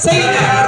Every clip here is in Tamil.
Say that.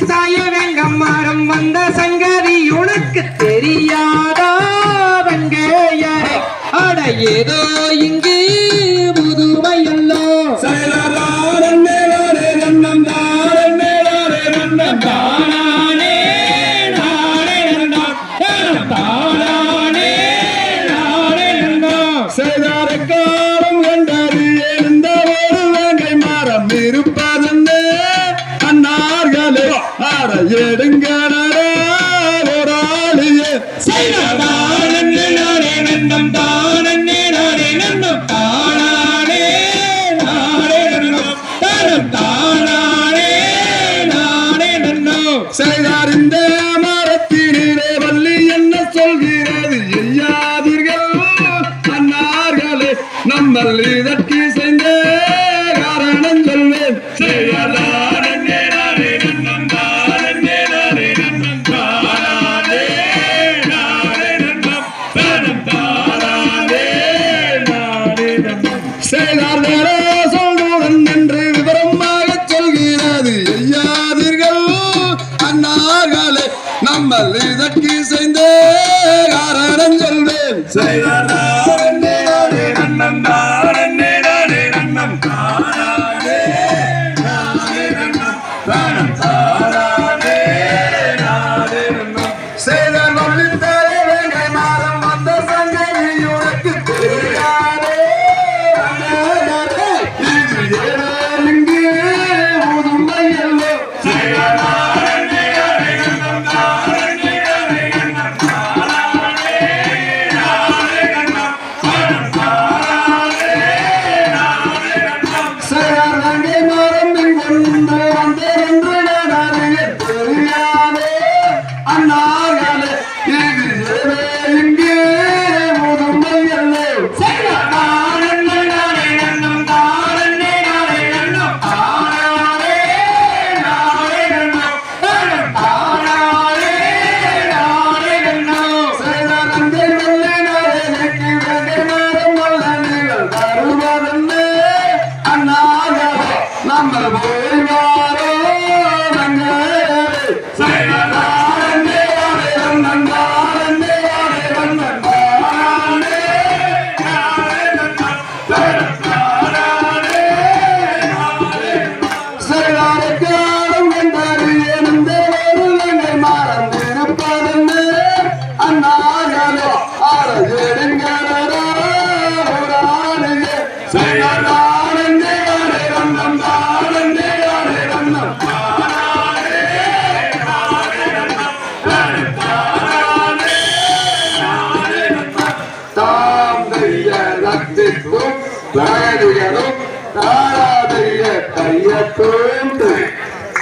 Desire எடுங்கடே போராளிய நந்தம் தானே நானே நந்தம் தானானே நானே நந்தம் தானம் தானானே நானே நந்தம் செய்தார் இந்த மரத்தினிலே வள்ளி என்ன சொல்கிறது? நம்மள் இதற்கு தாங்கி செய்தே காரணம் சொல்வேன் செய்தார்? করবো canta.